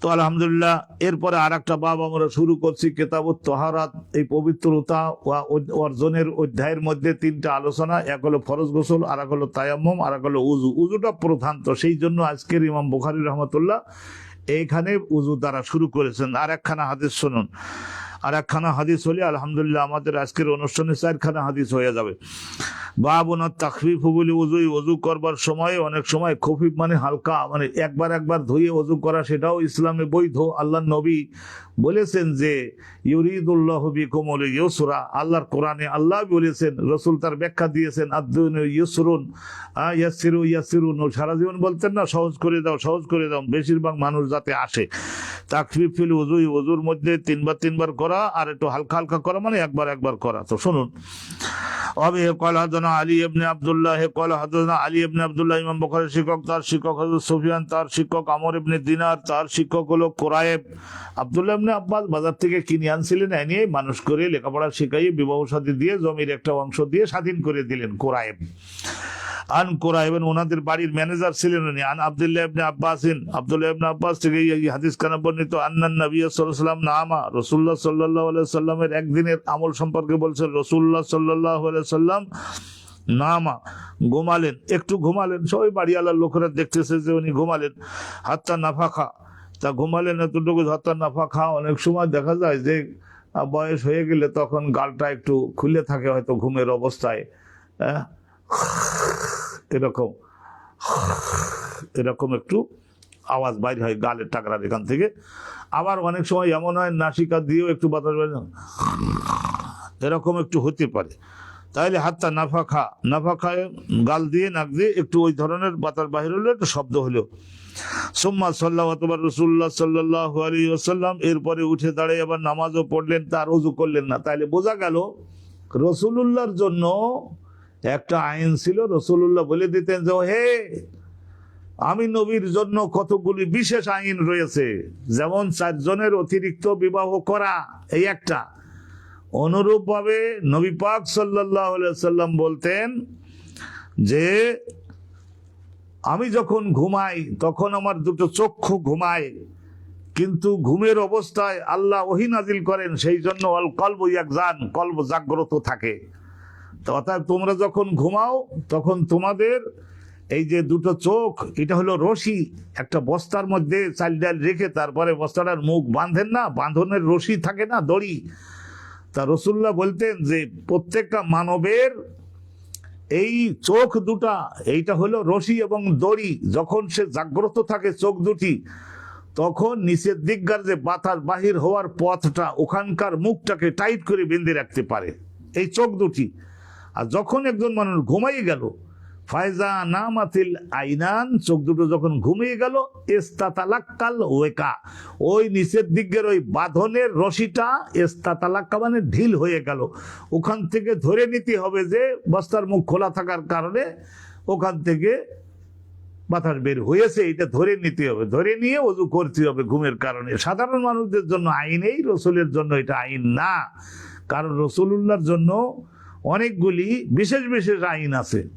তো আলহামদুলিল্লাহ, এরপরে আর একটা বাব আমরা শুরু করছি, কেতাবত তহারাত, এই পবিত্রতা অর্জনের অধ্যায়ের মধ্যে তিনটা আলোচনা, এক হলো ফরজ গোসল আর এক হলো তায়াম্মম আর এক হলো উজু উজুটা প্রধান তো, সেই জন্য আজকের ইমাম বুখারি রহমতুল্লাহ এইখানে উজু দ্বারা শুরু করেছেন। আর একখানা হাদিস শুনুন। আর একখানা হাদিস হলে আলহামদুলিল্লাহ আমাদের আজকের অনুষ্ঠানে চারখানা হাদিস হয়ে যাবে। বাবনা তাকফিফ বলে উজুই, উজু করবার সময় অনেক সময় খফিফ মানে হালকা মানে একবার একবার ধুয়ে উজু করা, সেটাও ইসলামে বৈধ। আল্লাহ নবী বলেছেন যে, ইউরিদুল্লাহ বিকুমল ইউসরা, আল্লাহর কোরআনে আল্লাহ বলেছেন, রসুল তার ব্যাখ্যা দিয়েছেন আব্দুল ইউসরুন ইয়াসিরু ইয়াসিরুন, সারা জীবন বলতেন না, সহজ করে দাও, সহজ করে দাও, বেশিরভাগ মানুষ যাতে আসে। তাকফিফ ফিল উজুই উজুর মধ্যে তিনবার তিনবার করা আর একটু হালকা হালকা করা মানে একবার একবার করা। তো শুনুন। অবে কল হাদনা আলী ইবনে আব্দুল্লাহ কল হাদনা আলী ইবনে আব্দুল্লাহ, ইমাম বখরের শিক্ষক, তার শিক্ষক হযরত সুফিয়ান, তার শিক্ষক আমর ইবনে দিনার, তার শিক্ষক হলো কোরায়েব আব্দুল্লাহ ইবনে আব্বাস বাজার থেকে কিনে আনছিলেন, এনে মানুষ করে লেখাপড়া শিখাইয়ে, বিবাহ সাথী দিয়ে জমির একটা অংশ দিয়ে স্বাধীন করে দিলেন কোরায়েব আন কোরাইবেন ওনাদের বাড়ির ম্যানেজার ছিলেন উনি, আন আব্দুল্লাহ ইবনে আব্বাসিন। আব্দুল্লাহ ইবনে আব্বাস থেকে এই হাদিস খানা বর্ণিত আন্নান নবী সাল্লাম নামা, রাসূলুল্লাহ সাল্লাল্লাহু আলাইহি সাল্লামের একদিনের আমল সম্পর্কে বলছেন, রাসূলুল্লাহ সাল্লাল্লাহু আলাইহি সাল্লাম নামা, ঘুমালেন, একটু ঘুমালেন, সবাই বাড়িওয়ালার লোকেরা দেখতেছে যে উনি ঘুমালেন। হাত্তা নাফাখা, তা ঘুমালেন এতটুকু হাত্তা নাফাখা, অনেক সময় দেখা যায় যে বয়স হয়ে গেলে তখন গালটা একটু খুলে থাকে হয়তো ঘুমের অবস্থায় হ্যাঁ? এরকম এরকম একটু আওয়াজ বাইর হয় গালের টাকরার এখান থেকে। আবার অনেক সময় এমন হয় নাসিকা দিয়েও একটু বাতাস বাইর। এরকম একটু হতে পারে। তাইলে হাতটা নাফা খা, নাফা খায় গাল দিয়ে নাক দিয়ে একটু ওই ধরনের বাতাস বাহির হলো একটু শব্দ হলো সোম্মা সাল্লাহ অথবা রসুল্লাহ সাল্লাহ আলী ওসাল্লাম এরপরে উঠে দাঁড়িয়ে আবার নামাজও পড়লেন, তার অজু করলেন না। তাইলে বোঝা গেল, রসুলুল্লাহর জন্য একটা আইন ছিল রসুল্লাহ বলে দিতেন যে হে আমি নবীর জন্য কতগুলি বিশেষ আইন রয়েছে, যেমন চারজনের অতিরিক্ত বিবাহ করা, এই একটা। অনুরূপভাবে নবী পাক সাল্লাহ সাল্লাম বলতেন যে, আমি যখন ঘুমাই, তখন আমার দুটো চক্ষু ঘুমায়, কিন্তু ঘুমের অবস্থায় আল্লাহ ওহি নাজিল করেন সেই জন্য অল কল্ব ইয়াকজান, কল্ব জাগ্রত থাকে। অর্থাৎ তোমরা যখন ঘুমাও, তখন তোমাদের এই যে দুটো চোখ, এটা হলো রশি। একটা বস্তার মধ্যে চাল ডাল রেখে তারপরে বস্তাটার মুখ বাঁধেন না, বাঁধনের রশি থাকে না, দড়ি। তা রসুল্লাহ বলতেন যে, প্রত্যেকটা মানবের এই চোখ দুটা, এইটা হলো রশি এবং দড়ি। যখন সে জাগ্রত থাকে চোখ দুটি, তখন নিচের দিককার যে বাতাস বাহির হওয়ার পথটা, ওখানকার মুখটাকে টাইট করে বেঁধে রাখতে পারে। এই চোখ দুটি। আর যখন একজন মানুষ ঘুমাই গেল ফায়জা নামাতিল আইনান, চোখ দুটো যখন ঘুমিয়ে গেল, এস্তাতালাক্কাল ওয়েকা, ওই নিচের দিকের ওই বাঁধনের রশিটা এস্তাতালাক্কা মানে ঢিল হয়ে গেল। ওখান থেকে ধরে নিতে হবে যে বস্তার মুখ খোলা থাকার কারণে ওখান থেকে বাতাস বের হয়েছে, এটা ধরে নিতে হবে। ধরে নিয়ে অজু করতে হবে ঘুমের কারণে। সাধারণ মানুষদের জন্য আইন এই, রসুলের জন্য এটা আইন না। কারণ রসুলুল্লাহর জন্য অনেকগুলি বিশেষ বিশেষ আইন আছে।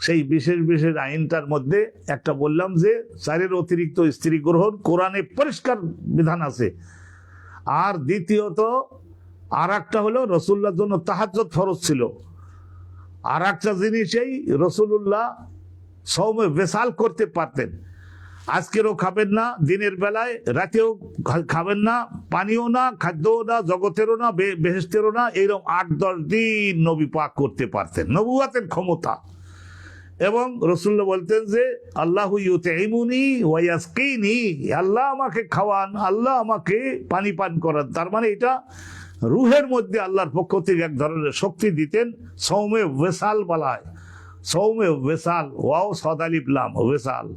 সেই বিশেষ বিশেষ আইনটার মধ্যে একটা বললাম যে চারের অতিরিক্ত স্ত্রী গ্রহণ কোরআনে পরিষ্কার বিধান আছে। আর দ্বিতীয়ত আর একটা হলো রসুল্লার জন্য তাহাজ্জত ফরজ ছিল। আর একটা জিনিসেই রসুল্লাহ সৌমে বেসাল করতে পারতেন। আজকেরও খাবেন না, দিনের বেলায়, রাতেও খাবেন না, পানিও না, খাদ্যও না, জগতেরও না বেহেস্তেরও না, এইরকম আট, দশ দিন নবী পাক করতে পারতেন। নবুয়াতের ক্ষমতা। এবং রসুল্লা বলতেন যে, আল্লাহ আল্লাহ আমাকে খাওয়ান, আল্লাহ আমাকে পানি পান করান। তার মানে এটা রুহের মধ্যে আল্লাহর পক্ষ থেকে এক ধরনের শক্তি দিতেন, সৌমে ওয়েসাল বলায় সৌমে ওয়েসাল, ওয়াও সদালিপলাম ওয়েসাল।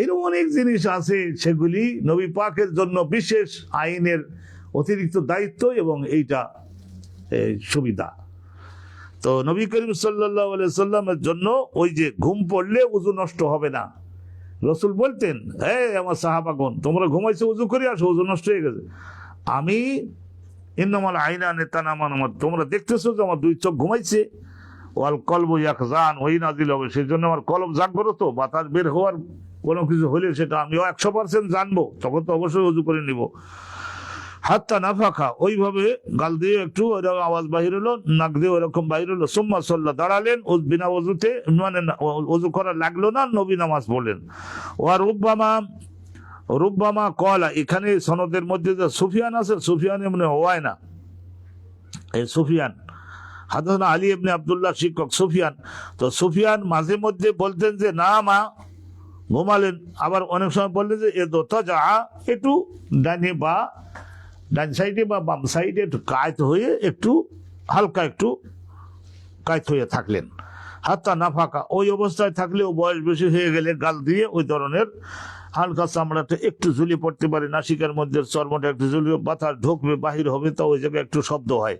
এইরকম অনেক জিনিস আছে সেগুলি নবী পাকের জন্য বিশেষ আইনের অতিরিক্ত দায়িত্ব এবং এইটা সুবিধা। তো নবী করিম সাল্লাহ সাল্লামের জন্য ওই যে ঘুম পড়লে উজু নষ্ট হবে না। রসুল বলতেন হ্যাঁ আমার সাহাবাগন তোমরা ঘুমাইছো, উজু করে আসো, উজু নষ্ট হয়ে গেছে। আমি ইন্নমাল আইনা নেতা নামান আমার তোমরা দেখতেছো যে আমার দুই চোখ ঘুমাইছে। ওয়াল কলব ইয়াকজান, ওই নাজিল হবে সেই জন্য আমার কলব জাগ্রত, বাতাস বের হওয়ার কোনো কিছু হলে সেটা আমিও একশো পার্সেন্ট জানব, তখন তো অবশ্যই উজু করে নিব। হাতটা না ফাঁকা ওইভাবে গাল দিয়ে একটু ওইরকম আওয়াজ বাহির হলো, নাক দিয়ে ওরকম বাহির হলো, সোম্মা সল্লা দাঁড়ালেন বিনা অজুতে মানে অজু করা লাগল না, নবী নামাজ পড়লেন। ও আর রুব্বামা রুব্বামা কলা এখানে সনদের মধ্যে যে সুফিয়ান আছে, সুফিয়ান এমনি হওয়ায় না এই সুফিয়ান হাদান আলী এমনি আব্দুল্লাহ শিক্ষক সুফিয়ান, তো সুফিয়ান মাঝে মধ্যে বলতেন যে, না মা ঘুমালেন আবার অনেক সময় বললেন যে, এ দোতা যা একটু ডানে বা, ডান সাইডে বা বাম সাইডে একটু কায়ত হয়ে একটু হালকা একটু কায়ত হয়ে থাকলেন। হাতটা না ফাঁকা ওই অবস্থায় থাকলেও বয়স বেশি হয়ে গেলে গাল দিয়ে ওই ধরনের হালকা চামড়াটা একটু ঝুলি পড়তে পারে, নাসিকার মধ্যে চর্মটা একটু ঝুলি বাতাস ঢুকবে, বাহির হবে তা ওই জায়গায় একটু শব্দ হয়।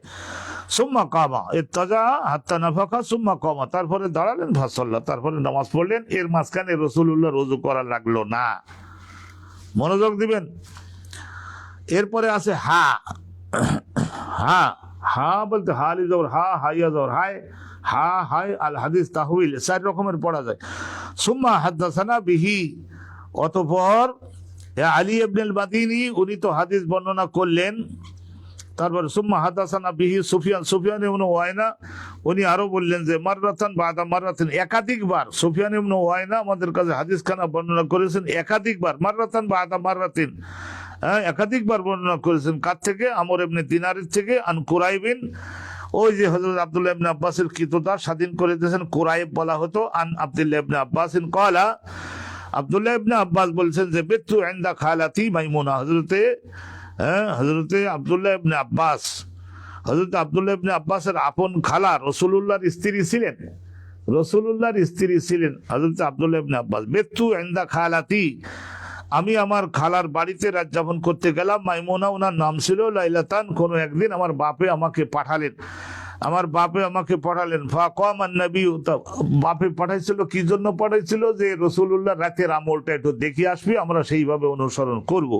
সুম্মা কামা এর তাজা, হাত্তা না ফাঁকা সুম্মা কমা। তারপরে দাঁড়ালেন ভাসল্লা তারপরে নামাজ পড়লেন, এর মাঝখানে রসুল্লাহ রজু করা লাগল না। মনোযোগ দিবেন? এরপরে আছে হা হা হা বলতে হালি জবর, হা হাইয়া জবর, হায়, হা, হায়, আল হাদিস তাহবিল চার রকমের পড়া যায়। সুম্মা হাদ্দাসানা বিহি অতপর আলী ইবনুল মাদিনী উনি তো হাদিস বর্ণনা করলেন। তারপরে, সুম্মা হাদাসানা বিহি সুফিয়ান। সুফিয়ান ইবনু ওয়াইনা, উনি আরও বললেন যে, মাররাতান বাদা মাররাতান। একাধিকবার সুফিয়ান ইবনু ওয়াইনা আমাদের কাছে হাদিস খানা বর্ণনা করেছেন, একাধিকবার, মাররাতান বাদা মাররাতিন। হ্যাঁ একাধিকবার বর্ণনা করেছেন। কার থেকে? আমর এমনি দিনারের থেকে, আন কুরাইবিন। ওই যে হজরত আব্দুল্লাহ ইবনে আব্বাসের কৃতদার স্বাধীন করে দিয়েছেন, কুরাইব বলা হতো, আন আব্দুল্লাহ ইবনে আব্বাসিন। কলা আব্দুল্লাহ ইবনে আব্বাস বলছেন যে বেতু এন্দা খালাতি মাইমুনা। হজরতে হ্যাঁ হজরতে আব্দুল্লাহ ইবনে আব্বাস হজরত আব্দুল্লাহ ইবনে আব্বাসের আপন খালা রসুলুল্লাহর স্ত্রী ছিলেন। রসুলুল্লাহর স্ত্রী ছিলেন হজরত আব্দুল্লাহ ইবনে আব্বাস। বেতু এন্দা খালাতি। আমি আমার খালার বাড়িতে রাত যাপন করতে গেলাম। মাইমোনা ওনার নাম ছিল লাইলাতান। কোনো একদিন আমার বাপে আমাকে পাঠালেন। আমার বাপে আমাকে পাঠালেন ফাকম নবী বাপে পাঠাইছিল কি জন্য পাঠাইছিল যে রসুল্লাহ রাতের আমলটা একটু দেখে আসবি, আমরা সেইভাবে অনুসরণ করব।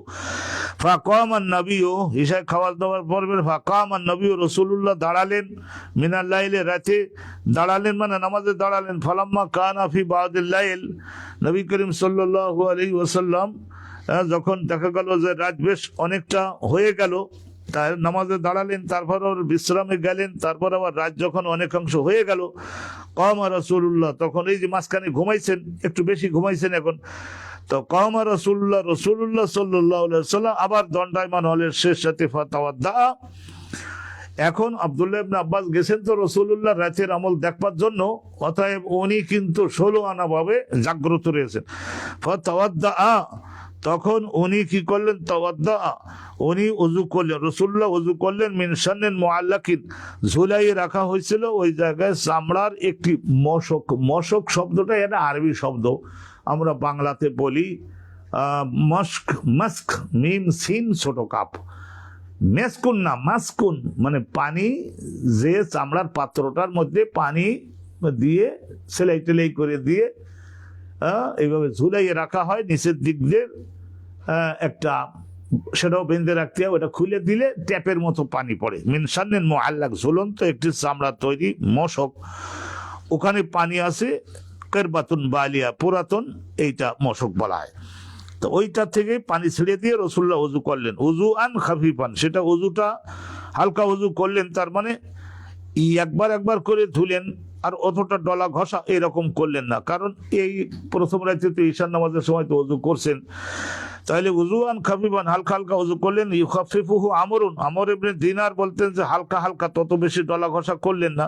ফাকম আর নবীও হিসায় খাওয়া দাওয়ার পর্বের ফাকাম নবী রসুল্লাহ দাঁড়ালেন মিনার লাইলে রাতে দাঁড়ালেন মানে নামাজে দাঁড়ালেন। ফালাম্মা কান আফি বাউদুল্লাইল নবী করিম সাল্লাহ আলী ওসাল্লাম যখন দেখা গেল যে রাত বেশ অনেকটা হয়ে গেল নামাজে দাঁড়ালেন, তারপর ওর বিশ্রামে গেলেন, তারপর আবার রাত যখন অনেকাংশ হয়ে গেল কম রসুল্লাহ তখন এই যে মাঝখানে ঘুমাইছেন, একটু বেশি ঘুমাইছেন এখন, তো কম রসুল্লাহ রসুল্লাহ সাল্লাহ সাল্লাম আবার দণ্ডায়মান হলেন শেষ সাথে ফাতাওয়াদ্দা এখন আবদুল্লাহ ইবনে আব্বাস গেছেন তো রসুল্লাহ রাতের আমল দেখবার জন্য, অতএব উনি কিন্তু ষোলো আনা ভাবে জাগ্রত রয়েছেন। ফাতাওয়াদ্দা তখন উনি কি করলেন? তাওয়াদ্দা। উনি অজু করলেন রসুল্লাহ অজু করলেন মিনসান্নেন মোয়াল্লাকিন ঝুলাই রাখা হয়েছিল ওই জায়গায় চামড়ার একটি মশক। মশক শব্দটা এটা আরবি শব্দ। আমরা বাংলাতে বলি মস্ক মাস্ক মিম, সিন, ছোট কাপ। মেসকুন না, মাসকুন। মানে পানি, যে চামড়ার পাত্রটার মধ্যে পানি দিয়ে সেলাই টেলাই করে দিয়ে এইভাবে ঝুলাইয়ে রাখা হয়, নিচের দিক দিয়ে। একটা সেটাও বেঁধে রাখতে হয় ওটা খুলে দিলে ট্যাপের মতো পানি পড়ে। মিনসান্নের মোয়াল্লাক ঝুলন্ত একটি চামড়া তৈরি, মশক। ওখানে পানি আছে, কেরবাতুন বালিয়া, পুরাতন, এইটা মশক বলা হয়। তো ওইটা থেকে পানি ছেড়ে দিয়ে রসুল্লাহ উজু করলেন। উজু আন খাফিফান, সেটা উজুটা হালকা উজু করলেন, তার মানে একবার একবার করে ধুলেন আর অতটা ডলা ঘষা এরকম করলেন না। কারণ এই প্রথম রাতে তো ঈশান নামাজের সময় তো অজু করছেন। তাহলে উজুয়ান খাফিবান হালকা হালকা উজু করলেন। ইউখাফিফুহু আমরুন। আমর ইবনে দিনার বলতেন যে, হালকা হালকা, তত বেশি ডলা ঘষা করলেন না।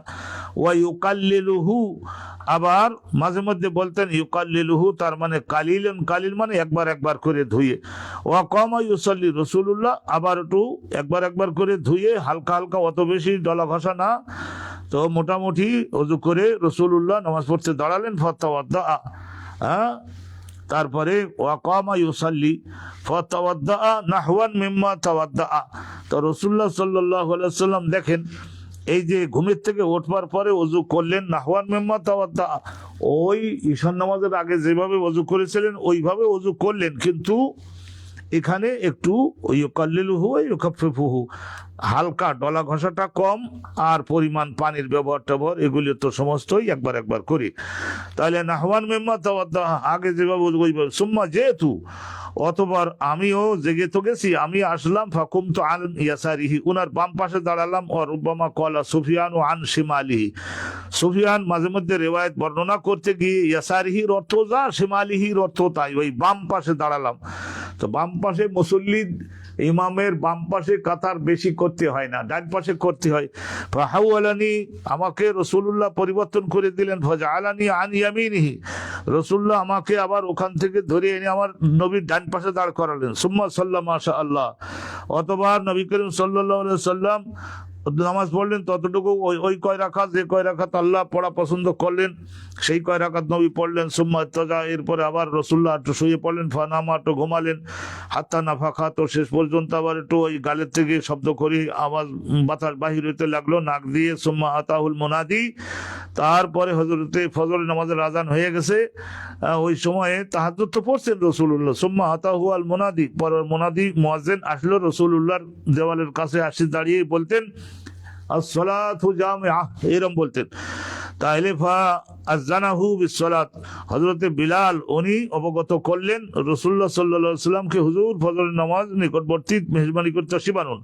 ওয়া ইউকাল্লিলুহু, আবার মাঝে মধ্যে বলতেন, ইউকাল্লিলুহু তার মানে কালিলেন, কালিল মানে একবার একবার করে ধুয়ে। ওয়া কমা ইউসাল্লি রসুল্লাহ আবার একটু একবার একবার করে ধুয়ে হালকা হালকা, অত বেশি ডলা ঘষা না। তো মোটামুটি অজু করে রসুল্লাহ নামাজ পড়তে দাঁড়ালেন, ফত্তাওয়াদ্দা। হ্যাঁ? তারপরে ওয়াকামা ইউসাল্লি ফতাওয়াদ্দা নাহওয়ান মিম্মা তাওয়াদ্দা। তো রসুল্লাহ সাল্লাহ সাল্লাম দেখেন, এই যে ঘুমের থেকে ওঠবার পরে অজু করলেন নাহওয়ান মিম্মা তাওয়াদ্দা। ওই ঈশান নামাজের আগে যেভাবে অজু করেছিলেন, ওইভাবে অজু করলেন। কিন্তু এখানে একটু ইউকাল্লিলুহু ইউকাফিফুহু হালকা ডলা ঘষাটা কম আর পরিমাণ পানির ব্যবহার ট্যাবহার, এগুলি তো সমস্তই একবার একবার করি। তাহলে নাহওয়ান মেম্মা তাওয়াদ্দা, আগে যেভাবে ওইভাবে। সুম্মা যেহেতু, অতবার আমিও জেগে তো গেছি, আমি আসলাম ফাকুম তো আন ইয়াসারিহি, উনার বাম পাশে দাঁড়ালাম ও রুব্বামা কলা সুফিয়ান ও আন শিমালিহি। সুফিয়ান মাঝে মধ্যে রেওয়ায়ত বর্ণনা করতে গিয়ে ইয়াসারিহির অর্থ যা, শিমালিহির অর্থ তাই, ওই বাম পাশে দাঁড়ালাম। তো বাম পাশে মুসল্লি ইমামের বাম পাশে কাতার বেশি করতে হয় না, ডান পাশে করতে হয়। ফাহাউ আলানি আমাকে রসুল্লাহ পরিবর্তন করে দিলেন। ফজা আলানি আন ইয়ামিনিহি রসুল্লাহ আমাকে আবার ওখান থেকে ধরে এনে আমার নবীর ডান পাশে দাঁড় করালেন। সুম্মা সাল্লাম আশা আল্লাহ অতবার নবী করিম সাল্লাহ সাল্লাম নামাজ পড়লেন, ততটুকু ওই ওই কয় রাখাত, যে কয় রাখাত আল্লাহ পড়া পছন্দ করলেন, সেই কয় রাখাত নবী পড়লেন, সুম্মা তজা এরপরে আবার রসুল্লাহ একটু শুয়ে পড়লেন, ফানামা একটু ঘুমালেন, হাত্তা না ফাঁকা তো শেষ পর্যন্ত আবার একটু ওই গালের থেকে শব্দ করি, আওয়াজ বাতাস বাহির হইতে লাগল, নাক দিয়ে, সুম্মা আতাহুল মোনাদি, তারপরে হজরতে ফজর নামাজের আজান হয়ে গেছে ওই সময়ে তাহাজ্জুদ তো পড়ছেন রসুল্লাহ সুম্মা আতাহু আল মোনাদি পর মোনাদি মোয়াজ্জেন আসলো রসুল্লাহর দেওয়ালের কাছে আসি দাঁড়িয়ে বলতেন এরম বলতেন। তাহলে আজানাহু বিসসালাত। হযরতে বিলাল, উনি অবগত করলেন সাল্লাল্লাহু আলাইহি সাল্লামকে হুজুর ফজরের নামাজ নিকটবর্তী মেহমানি করতে শিবানুন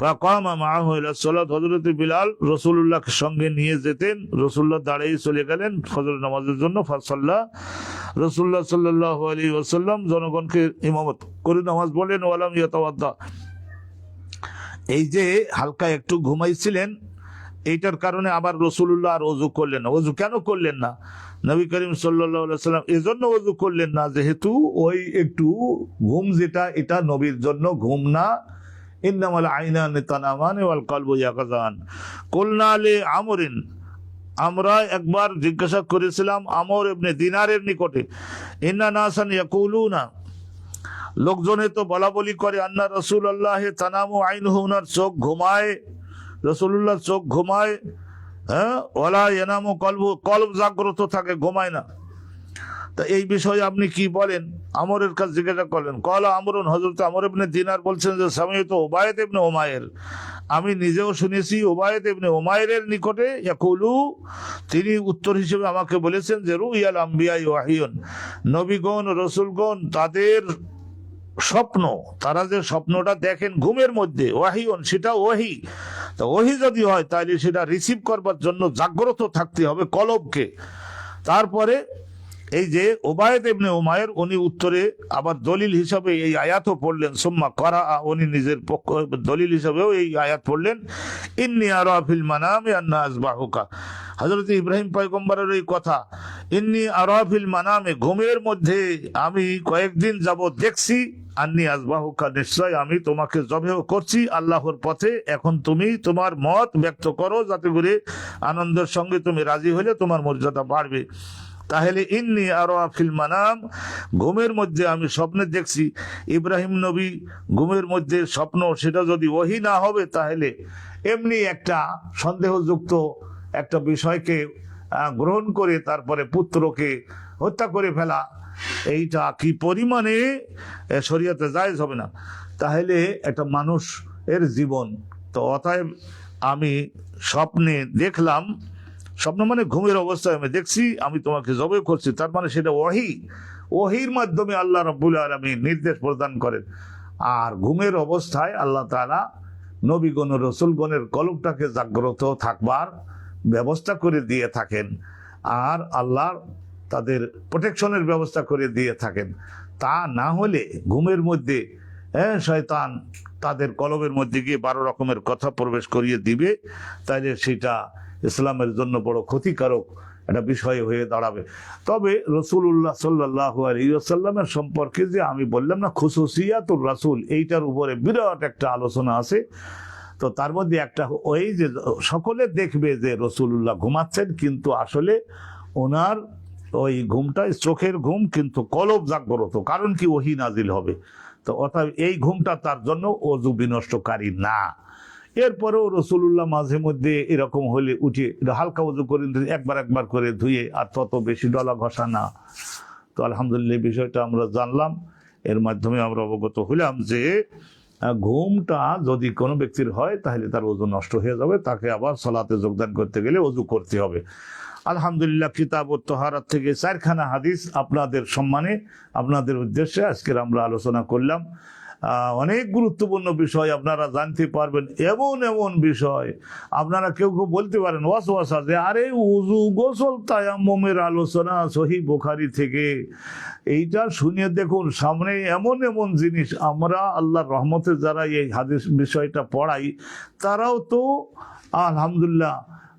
ফা কামা ইলা সালাত, হযরতে বিলাল রসুল্লাহকে সঙ্গে নিয়ে যেতেন। রাসূলুল্লাহ দাঁড়িয়ে চলে গেলেন ফজরের নামাজের জন্য। ফাসাল্লাহ রাসূলুল্লাহ সাল্লাল্লাহু আলাইহি ওয়াসাল্লাম জনগণকে ইমামত করে নামাজ বলেন ওয়ালাম ইয়াতাওয়াদ্দা। এই যে হালকা একটু ঘুমাইছিলেন, এইটার কারণে আবার রসুল্লাহ আর অজু করলেন না। অজু কেন করলেন না? নবী করিম সাল্লাম এজন্য অজু করলেন না, যেহেতু ওই একটু ঘুম যেটা, এটা নবীর জন্য ঘুম না। আইনা আমরিন, আমরা একবার জিজ্ঞাসা করেছিলাম আমর এমনি দিনারের নিকটে, ইন্না নাসান ইয়াকুলুনা। লোকজনে তো বলা বলি করে, আন্না রসুল আল্লাহ তানামু আইন ওনার চোখ ঘুমায় রসুল্লাহ চোখ ঘুমায় হ্যাঁ? ওলা এনামো কলব কলব জাগ্রত থাকে, ঘুমায় না। তা এই বিষয়ে আপনি কি বলেন? আমরের কাছে জিজ্ঞাসা করলেন। কলা আমরুন হজরত আমর ইবনে দিনার বলছেন যে স্বামী তো ওবায়দ ইবনে ওমায়ের আমি নিজেও শুনেছি ওবায়দ ইবনে ওমায়ের নিকটে ইয়াকুলু, তিনি উত্তর হিসেবে আমাকে বলেছেন যে, রুইয়াল আম্বিয়াই ওয়াহিয়ন। নবীগণ, রসুলগণ তাদের স্বপ্ন, তারা যে স্বপ্নটা দেখেন ঘুমের মধ্যে ওয়াহিয়ন সেটা ওহি তা ওহি যদি হয় তাহলে সেটা রিসিভ করবার জন্য জাগ্রত থাকতে হবে কলবকে। তারপরে এই যে ওবায়দ ইবনে উমায়ের উনি উত্তরে আবার দলিল হিসাবে এই আয়াতও পড়লেন, সুম্মা করা উনি নিজের পক্ষ, দলিল হিসাবেও এই আয়াত পড়লেন, ইন্নি আরা ফিল মানামে আন্না আসবাহুকা হজরত ইব্রাহিম পয়গম্বরের এই কথা, ইন্নি আরা ফিল মানামে, ঘুমের মধ্যে আমি কয়েকদিন যাব দেখছি, আন্নি আসবাহুকা নিশ্চয় আমি তোমাকে জবেহ করছি আল্লাহর পথে, এখন তুমি তোমার মত ব্যক্ত করো, যাতে করে আনন্দের সঙ্গে তুমি রাজি হলে তোমার মর্যাদা বাড়বে। তাহলে ইন্নি আরও ফিল মানাম। ঘুমের মধ্যে আমি স্বপ্নে দেখছি, ইব্রাহিম নবী ঘুমের মধ্যে স্বপ্ন, সেটা যদি ওহি না হবে তাহলে এমনি একটা সন্দেহযুক্ত একটা বিষয়কে গ্রহণ করে তারপরে পুত্রকে হত্যা করে ফেলা, এইটা কি পরিমাণে শরীয়তে জায়েজ হবে না? তাহলে একটা মানুষ এর জীবন। তো অতএব আমি স্বপ্নে দেখলাম স্বপ্ন মানে ঘুমের অবস্থায় আমি দেখছি, আমি তোমাকে জবে করছি। তার মানে সেটা ওহি ওহির মাধ্যমে আল্লাহ রব্বুল আলমী নির্দেশ প্রদান করেন। আর ঘুমের অবস্থায় আল্লাহ তাআলা নবীগণ রসুলগণের কলবটাকে জাগ্রত থাকবার ব্যবস্থা করে দিয়ে থাকেন। আর আল্লাহ তাদের প্রোটেকশনের ব্যবস্থা করে দিয়ে থাকেন। তা না হলে ঘুমের মধ্যে হ্যাঁ শয়তান তাদের কলবের মধ্যে গিয়ে বারো রকমের কথা প্রবেশ করিয়ে দিবে। তাইলে সেটা ইসলামের জন্য বড় ক্ষতিকারক একটা বিষয় হয়ে দাঁড়াবে। তবে রসুল্লাহ সাল্লাহ আলিয়াল্লামের সম্পর্কে যে আমি বললাম না খুশুসিয়াতুর রাসুল, এইটার উপরে বিরাট একটা আলোচনা আছে। তো তার মধ্যে একটা ওই যে সকলে দেখবে যে রসুল্লাহ ঘুমাচ্ছেন, কিন্তু আসলে ওনার ওই ঘুমটা চোখের ঘুম, কিন্তু কলব জাগ্রত, কারণ কি ওহি নাজিল হবে। তো অর্থাৎ এই ঘুমটা তার জন্য অজু বিনষ্টকারী না। এরপরেও রসুল্লাহ মাঝে মধ্যে এরকম হলে উঠে হালকা উজু করে একবার একবার করে ধুয়ে, আর তত বেশি ডলা ঘষা না। তো আলহামদুলিল্লাহ বিষয়টা আমরা জানলাম। এর মাধ্যমে আমরা অবগত হইলাম যে ঘুমটা যদি কোনো ব্যক্তির হয়, তাহলে তার ওজন নষ্ট হয়ে যাবে। তাকে আবার সলাতে যোগদান করতে গেলে অজু করতে হবে। আলহামদুলিল্লাহ, কিতাব ও তোহারাত থেকে চারখানা হাদিস আপনাদের সম্মানে, আপনাদের উদ্দেশ্যে আজকের আমরা আলোচনা করলাম। অনেক গুরুত্বপূর্ণ বিষয় আপনারা জানতে পারবেন। এমন এমন বিষয় আপনারা কেউ কেউ বলতে পারেন ওয়াস ওয়াসা যে, আরে উজু গোসল, তায়াম্মমের আলোচনা সহি বোখারি থেকে। এইটা শুনিয়ে দেখুন, সামনে এমন এমন জিনিস, আমরা আল্লাহর রহমতে যারা এই হাদিস বিষয়টা পড়াই, তারাও তো, আলহামদুলিল্লাহ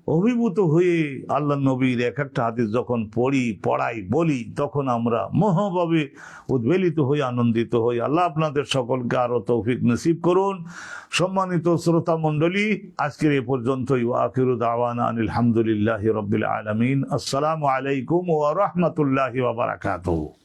অভিভূত হয়ে আল্লাহ নবীর এক একটা হাদিস যখন পড়ি, পড়াই, বলি, তখন আমরা মহাভাবে উদ্বেলিত হই, আনন্দিত হই। আল্লাহ আপনাদের সকলকে আরও তৌফিক নসিব করুন। সম্মানিত শ্রোতা মণ্ডলী, আজকের এ পর্যন্তই। আখিরু দাওয়ানা আনিল হামদুলিল্লাহ রবিল আলমিন। আসসালামু আলাইকুম ওয়া রাহমাতুল্লাহি ওয়া বারাকাতুহু।